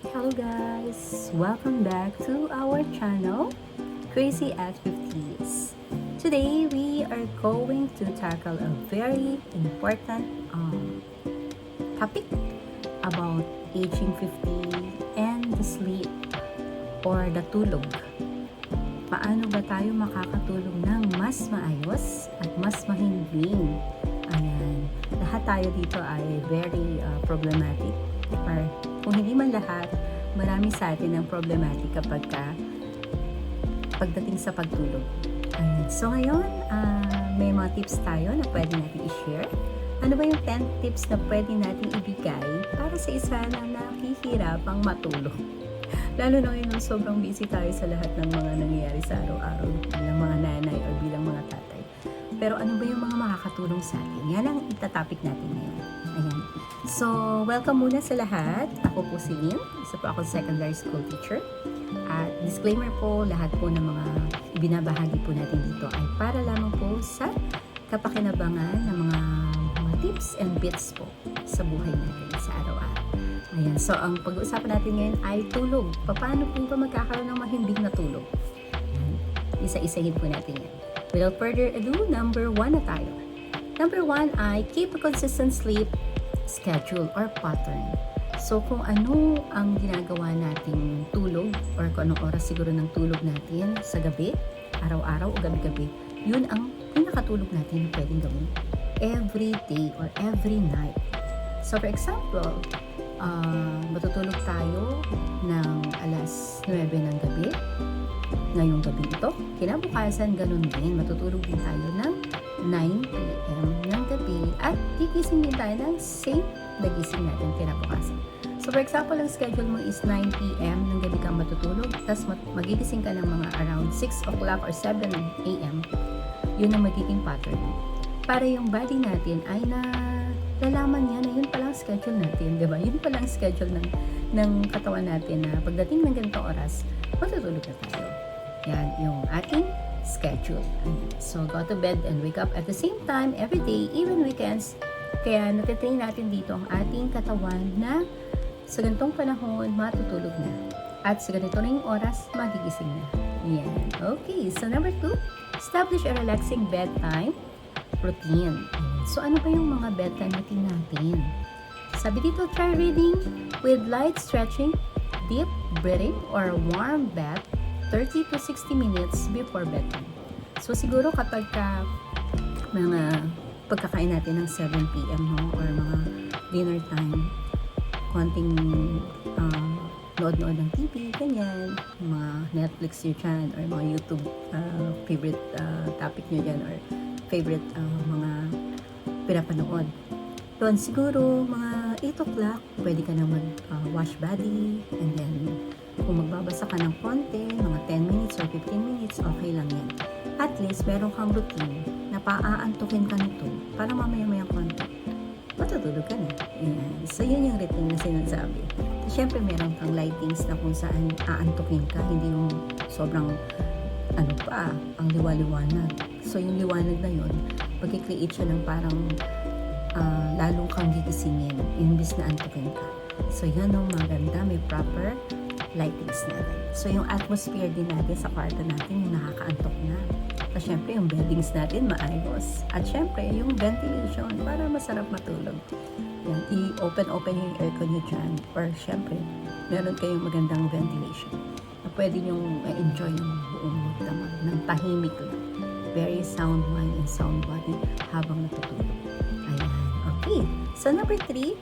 Hello guys! Welcome back to our channel, Crazy at 50s. Today, we are going to tackle a very important um, topic about aging 50 and the sleep or the tulog. Paano ba tayo makakatulog ng mas maayos at mas mahimbing? Ayan, lahat tayo dito ay very uh, problematic or kung hindi man lahat, marami sa atin ang problematic kapag ka pagdating sa pagtulog. Ayan. So ngayon, ah, may mga tips tayo na pwede natin i-share. Ano ba yung 10 tips na pwede natin ibigay para sa isa na nakihirapang matulog? Lalo na ngayon sobrang busy tayo sa lahat ng mga nangyayari sa araw-araw bilang mga nanay o bilang mga tatay. Pero ano ba yung mga makakatulong sa atin? Yan ang itatopic natin ngayon. Ayan. So, welcome muna sa lahat. Ako po si Lynn. Isa po ako secondary school teacher. At disclaimer po, lahat po ng mga ibinabahagi po natin dito ay para lamang po sa kapakinabangan ng mga, mga tips and bits po sa buhay natin sa araw-araw. Ayan, so ang pag-uusapan natin ngayon ay tulog. Paano po ba magkakaroon ng mahimbing na tulog? Isa-isahin po natin yan. Without further ado, number one na tayo. Number one ay keep a consistent sleep schedule or pattern. So kung ano ang ginagawa nating tulog or kung anong oras siguro ng tulog natin sa gabi, araw-araw o gabi-gabi, yun ang pinakatulog natin na pwedeng gawin every day or every night. So for example, ah, matutulog tayo ng alas 9 ng gabi, ngayong gabi ito. Kinabukasan, ganun din. Matutulog din tayo ng 9 p.m. ng gabi at gigising din tayo ng same nagising natin kinabukasan. So for example, ang schedule mo is 9 p.m. ng gabi kang matutulog, tapos mag- magigising ka ng mga around 6 o'clock or 7 a.m. Yun ang magiging pattern. Para yung body natin ay na lalaman niya na yun palang schedule natin, di ba? Yun palang schedule ng, ng katawan natin na pagdating ng ganitong oras, matutulog na tayo. Yan yung ating schedule. So, go to bed and wake up at the same time every day, even weekends. Kaya natitrain natin dito ang ating katawan na sa ganitong panahon, matutulog na. At sa ganito yung oras, magigising na. Yan. Okay, so number two, establish a relaxing bedtime routine. So, ano ba yung mga bedtime routine natin? Sabi dito, try reading with light stretching, deep breathing, or warm bath 30 to 60 minutes before bedtime. So, siguro kapag ka mga pagkakain natin ng 7 p.m. No? or mga dinner time, konting ah, nood-nood ng TV, ganyan, mga Netflix nyo dyan, or mga YouTube ah, favorite ah, topic nyo dyan, or favorite ah, mga pinapanood. Doon siguro, mga 8 o'clock, pwede ka na mag-wash body, and then, kung magbabasa ka ng konti, mga 10 minutes or 15 minutes, okay lang yan. At least, meron kang routine na paaantukin ka nito para mamaya-maya konti. Matutulog ka na. Ayan. So, yun yung routine na sinasabi. Siyempre, meron kang lightings na kung saan aantukin ka, hindi yung sobrang ano pa, ang liwaliwanag. So, yung liwanag na yun, pag-create siya ng parang ah, lalong kang gigisingin, imbis na antukin ka. So, yun ang maganda, may proper lightings natin. So, yung atmosphere din natin sa kwarto natin, yung nakakaantok na. Syempre, yung beddings natin maayos. At syempre, yung ventilation para masarap matulog. Yan, i-open-open yung aircon nyo dyan. Or syempre, meron kayong magandang ventilation na pwede nyong enjoy yung buong magdamag ng tahimik. Very sound mind and sound body habang natutulog. Ayan. Okay. So, number three,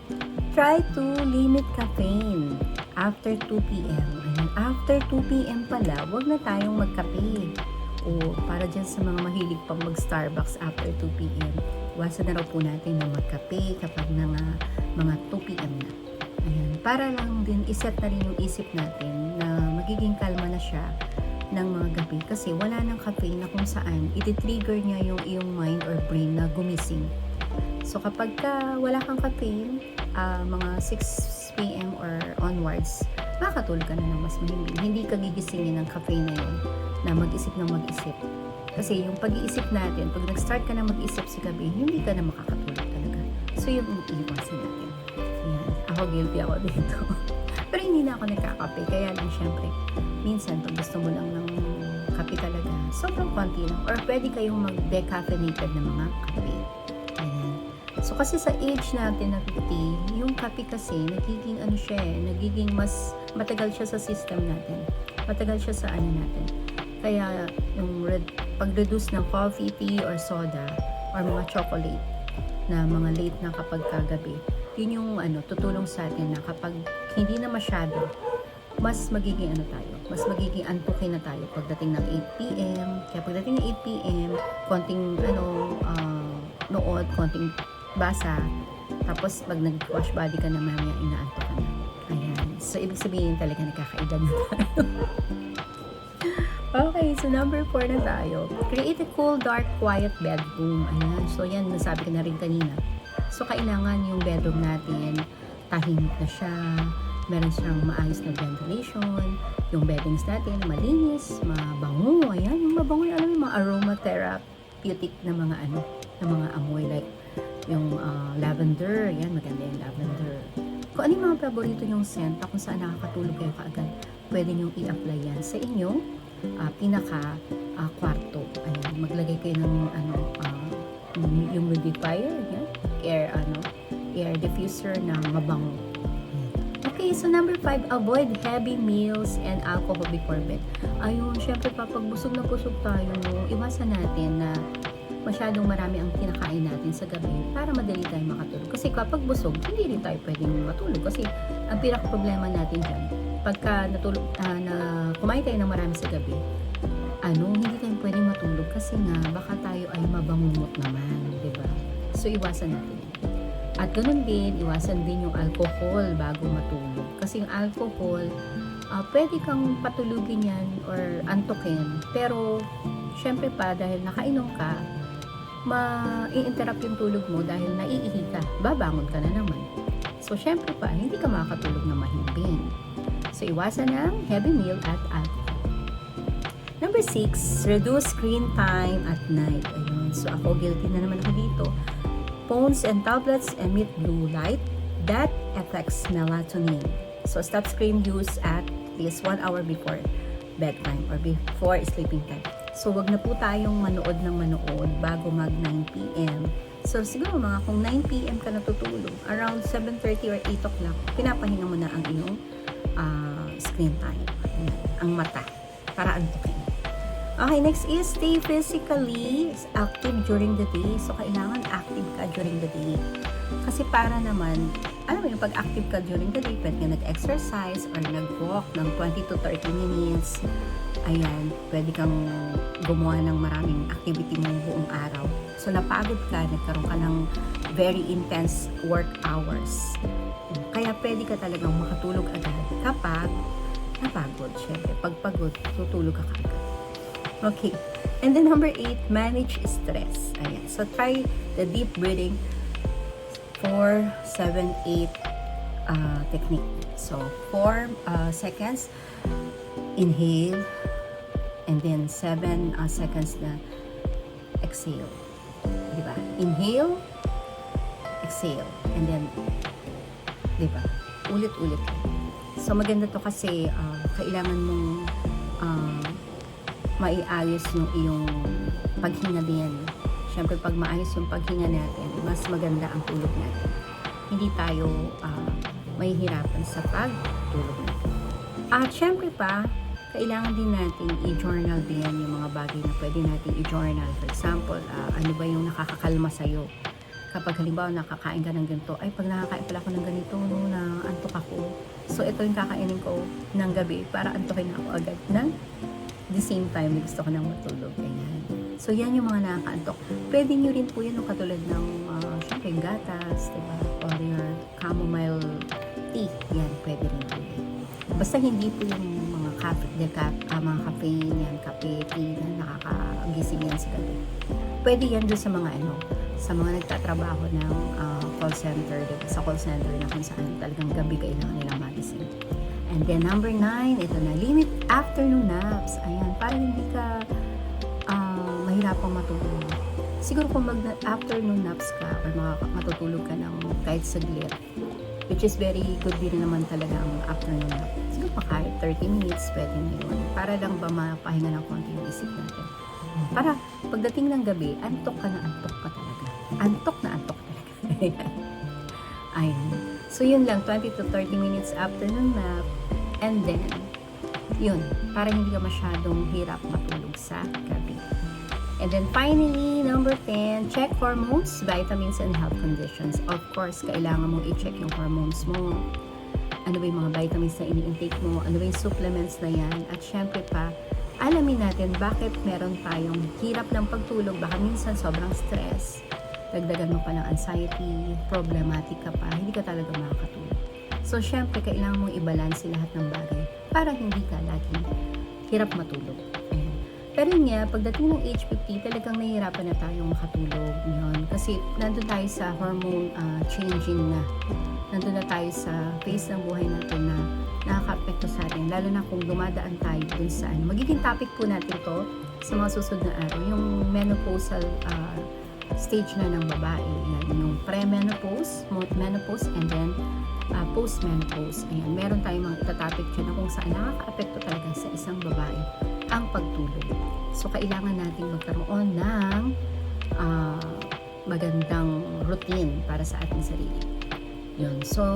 try to limit caffeine after 2 p.m. Ayan. After 2 p.m. pala, wag na tayong magkape. O para dyan sa mga mahilig pang mag-Starbucks after 2 p.m. Iwasan na raw po natin na magkape kapag mga, mga 2 p.m. na. Ayan. Para lang din iset na rin yung isip natin na magiging kalma na siya ng mga gabi kasi wala nang caffeine na kung saan iti-trigger niya yung iyong mind or brain na gumising. So kapag ka wala kang caffeine, ah, mga 6 p.m. or onwards, makakatulog ka na ng mas mahimbing. Hindi ka gigisingin ng caffeine na yun na mag-isip ng mag-isip. Kasi yung pag-iisip natin, pag nag-start ka na mag-isip sa gabi, hindi ka na makakatulog talaga. So yun ang iiwasan natin. Yan. Ako guilty ako dito. Pero hindi na ako nagkakape. Kaya lang syempre, minsan pag gusto mo lang ng kape talaga, sobrang konti lang. Or pwede kayong mag-decaffeinated na mga kape. Ayan. So kasi sa age natin na 50, yung kape kasi nagiging ano siya eh, nagiging mas matagal siya sa system natin. Matagal siya sa ano natin. Kaya yung red, pag-reduce ng coffee, tea, or soda, or mga chocolate na mga late na kapag kagabi, yun yung ano, tutulong sa atin na kapag hindi na masyado, mas magiging ano tayo, mas magiging antukin na tayo pagdating ng 8 p.m. Kaya pagdating ng 8 p.m., konting ano, ah, nood, konting basa, tapos pag nag-wash body ka na mamaya, inaantok ka na. Ayan. So, ibig sabihin talaga nagkakaedad na tayo. okay, so number 4 na tayo. Create a cool, dark, quiet bedroom. Ayan. So, yan, nasabi ko na rin kanina. So, kailangan yung bedroom natin, tahimik na siya, meron siyang maayos na ventilation, yung beddings natin, malinis, mabango, ayan, yung mabango, yung alam yung mga aromatherapeutic na mga ano, na mga amoy, like yung ah, lavender, yan, maganda yung lavender. Kung ano yung mga paborito nyong scent, kung saan nakakatulog kayo kaagad, pwede nyong i-apply yan sa inyong ah, pinaka ah, kwarto. Ayan, maglagay kayo ng ano, ah, humidifier, yan, air, ano, air diffuser na mabango. Okay, so number five, avoid heavy meals and alcohol before bed. Ayun, syempre pa, pag busog na busog tayo, iwasan natin na masyadong marami ang kinakain natin sa gabi para madali tayo makatulog. Kasi kapag busog, hindi rin tayo pwedeng matulog. Kasi ang pinaka problema natin dyan, pagka natulog, ah, na kumain tayo ng marami sa gabi, ano, hindi tayo pwedeng matulog kasi nga baka tayo ay mabangungot naman, di ba? So, iwasan natin. At ganun din, iwasan din yung alcohol bago matulog. Kasi yung alcohol, ah, pwede kang patulugin yan or antukin. Pero, syempre pa, dahil nakainom ka, ma-interrupt yung tulog mo dahil naiihi ka. Babangon ka na naman. So, syempre pa, hindi ka makakatulog na mahimbing. So, iwasan ng heavy meal at alcohol. Number six, reduce screen time at night. Ayun. So, ako, guilty na naman ako dito. Phones and tablets emit blue light that affects melatonin. So, stop screen use at least one hour before bedtime or before sleeping time. So, wag na po tayong manood ng manood bago mag 9 p.m. So, siguro mga kung 9 p.m. ka natutulog, around 7.30 or 8 o'clock, pinapahinga mo na ang iyong ah, screen time. Ang mata. Para antukin. Okay, next is stay physically active during the day. So, kailangan active ka during the day. Kasi para naman, alam mo yung pag active ka during the day, pwede ka nag-exercise or nag-walk ng 20 to 30 minutes. Ayan, pwede kang gumawa ng maraming activity mo buong araw. So, napagod ka, nagkaroon ka ng very intense work hours. Kaya pwede ka talagang makatulog agad kapag napagod. Siyempre, pag pagod, tutulog ka kagad. Okay. And then number eight, manage stress. Ayan. So, try the deep breathing 4, 7, 8 uh, technique. So, 4 uh, seconds, inhale, and then 7 uh, seconds na exhale. Diba? Inhale, exhale, and then, diba? Ulit-ulit. So, maganda to kasi uh, kailangan mong uh, maiayos yung iyong paghinga din. Siyempre, pag maayos yung paghinga natin, mas maganda ang tulog natin. Hindi tayo ah, mahihirapan sa pagtulog natin. At syempre pa, kailangan din natin i-journal din yung mga bagay na pwede natin i-journal. For example, ah, ano ba yung nakakakalma sa'yo? Kapag halimbawa nakakain ka ng ganito, ay pag nakakain pala ako ng ganito, no, na antok ako. So, ito yung kakainin ko ng gabi para antokin ako agad ng the same time gusto ko nang matulog. Ayan. So, yan yung mga nakakaantok. Pwede nyo rin po yan yung katulad ng, uh, syempre, gatas, diba? Or your chamomile tea. Yan, pwede rin po yan. Basta hindi po yung mga cafe, decaf, uh, mga caffeine, yan, kape, tea, na nakakagising yan sa gabi. Pwede yan doon sa mga ano, sa mga nagtatrabaho ng uh, call center, diba? sa call center na kung saan talagang gabi kailangan nilang magising. And then number nine, ito na, limit afternoon naps. Ayan, para hindi ka ah, mahirapang matulog. Siguro kung mag afternoon naps ka or matutulog ka ng kahit saglit, Which is very good din naman talaga ang afternoon nap. Siguro pa kahit 30 minutes, pwede na yun. Para lang ba mapahinga ng konti yung isip natin. Para pagdating ng gabi, antok ka na antok ka talaga. Antok na antok talaga. Ayan. So yun lang, 20 to 30 minutes afternoon nap. And then, yun, para hindi ka masyadong hirap matulog sa gabi. And then finally, number 10, check hormones, vitamins, and health conditions. Of course, kailangan mong i-check yung hormones mo. Ano ba yung mga vitamins na ini-intake mo? Ano ba yung supplements na yan? At syempre pa, alamin natin bakit meron tayong hirap ng pagtulog. Baka minsan sobrang stress. Dagdagan mo pa ng anxiety, problematic ka pa, hindi ka talaga makakatulog. So, syempre, kailangan mong i-balance lahat ng bagay para hindi ka laging hirap matulog. Pero yun nga, pagdating ng age 50, talagang nahihirapan na tayong makatulog yun. Kasi nandun tayo sa hormone ah, changing na. Nandun na tayo sa phase ng buhay natin na nakaka-apekto sa atin. Lalo na kung dumadaan tayo dun sa ano. Magiging topic po natin to sa mga susunod na araw. Yung menopausal ah, stage na ng babae. Yan, yung pre-menopause, menopause, and then uh, post-menopause. Ayan, meron tayong mga itatopic dyan na kung saan nakaka-apekto talaga sa isang babae ang pagtulog. So, kailangan natin magkaroon ng ah, magandang routine para sa ating sarili. Yun. So,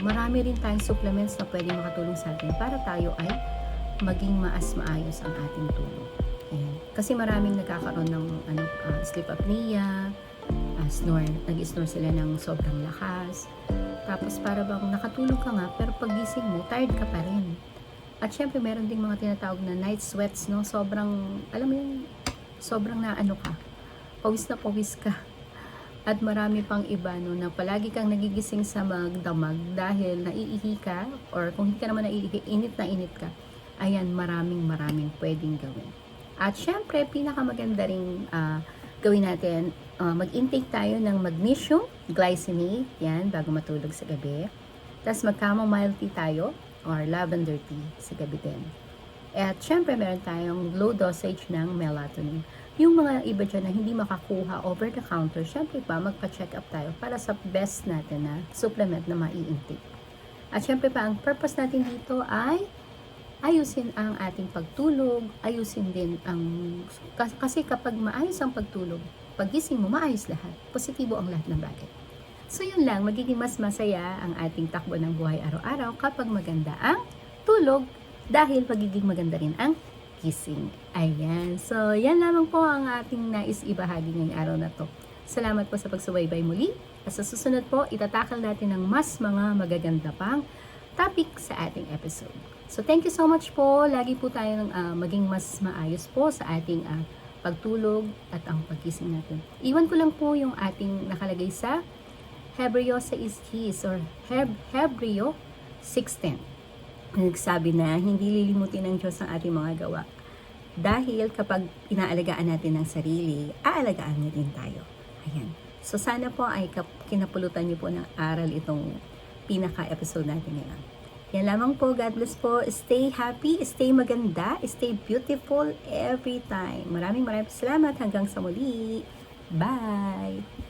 marami rin tayong supplements na pwede makatulong sa atin para tayo ay maging maas maayos ang ating tulog. Ayan. Kasi maraming nagkakaroon ng ano, ah, sleep apnea, ah, snore, nag-snore sila ng sobrang lakas. Tapos para bang nakatulog ka nga, pero pagising mo, tired ka pa rin. At syempre, meron ding mga tinatawag na night sweats, no? Sobrang, alam mo yun, sobrang naano ka. Pawis na pawis ka. At marami pang iba, no, na palagi kang nagigising sa magdamag dahil naiihi ka, or kung hindi ka naman naiihi, init na init ka. Ayan, maraming maraming pwedeng gawin. At syempre, pinakamaganda ring ah, gawin natin, ah, mag-intake tayo ng magnesium, glycinate, yan, bago matulog sa gabi. Tapos mag-chamomile tea tayo, or lavender tea sa gabi din. At syempre, meron tayong low dosage ng melatonin. Yung mga iba dyan na hindi makakuha over the counter, syempre pa, magpa-check up tayo para sa best natin na supplement na mai-intake. At syempre pa, ang purpose natin dito ay ayusin ang ating pagtulog, ayusin din ang... kas- Kasi kapag maayos ang pagtulog, pagising mo, maayos lahat. Positibo ang lahat ng bagay. So yun lang, magiging mas masaya ang ating takbo ng buhay araw-araw kapag maganda ang tulog dahil magiging maganda rin ang gising. Ayan. So, yan lamang po ang ating nais ibahagi ngayong araw na to. Salamat po sa pagsubaybay muli. At sa susunod po, itatakal natin ng mas mga magaganda pang topic sa ating episode. So, thank you so much po. Lagi po tayong ah, maging mas maayos po sa ating ah, pagtulog at ang pagising natin. Iwan ko lang po yung ating nakalagay sa Hebreo sa Ischis or Heb Hebreo 6.10. Nagsabi na hindi lilimutin ng Diyos ang ating mga gawa. Dahil kapag inaalagaan natin ang sarili, aalagaan niya din tayo. Ayan. So sana po ay kinapulutan niyo po ng aral itong pinaka-episode natin ngayon. Yan lamang po. God bless po. Stay happy, stay maganda, stay beautiful every time. Maraming maraming salamat. Hanggang sa muli. Bye!